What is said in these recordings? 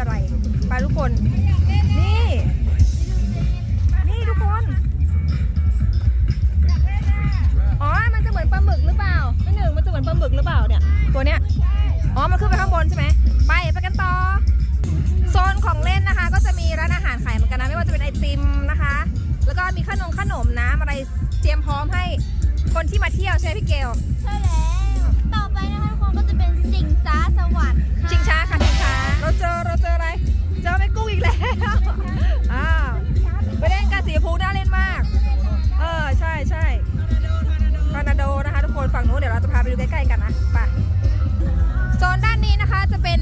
ออะไร ไปทุกคน นี่ นี่ทุกคน อ๋อ มันจะเหมือนปลาหมึกหรือเปล่าไม่หนึ่งมันจะเหมือนปลาหมึกหรือเปล่าเนี่ย ตัวเนี้ย อ๋อ มันขึ้นไปข้างบนใช่ไหม ไปไปกันต่อ โซนของเล่นนะคะ ก็จะมีร้านอาหารขายเหมือนกันนะ ไม่ว่าจะเป็นไอติมนะคะ แล้วก็มีขนมขนมน้ำอะไรเตรียมพร้อมให้คนที่มาเที่ยวใช่ไหมพี่เกล ใช่แล้ว ต่อไปนะคะทุกคนก็จะเป็นสิงสาสว ไปดูใกล้ๆกันนะไปโซนด้านนี้นะคะจะเป็น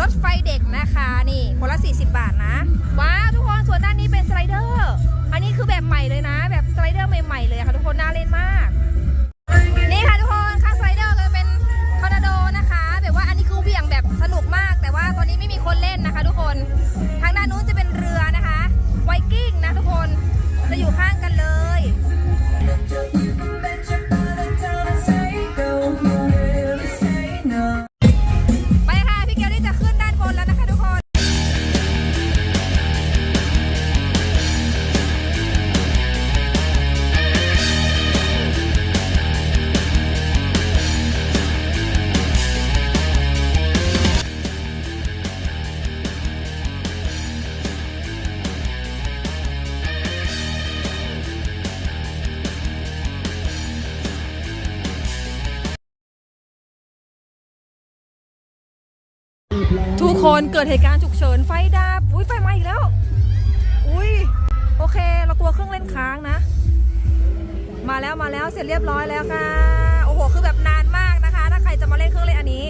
รถไฟเด็กนะคะนี่คนละ 40 บาทนะว้าวทุกคนส่วนด้านนี้เป็นสไลเดอร์ อันนี้คือแบบใหม่เลยนะ แบบสไลเดอร์ใหม่ๆเลยค่ะทุกคนน่าเล่นมาก ทุกคนเกิดเหตุการณ์ฉุกเฉินไฟดับอุ้ยไฟไหม้อีกแล้ว อุ้ยโอเค เรากลัวเครื่องเล่นค้างนะ มาแล้วมาแล้วเสร็จเรียบร้อยแล้วค่ะ โอ้โห คือแบบนานมากนะคะ ถ้าใครจะมาเล่นเครื่องเล่นอันนี้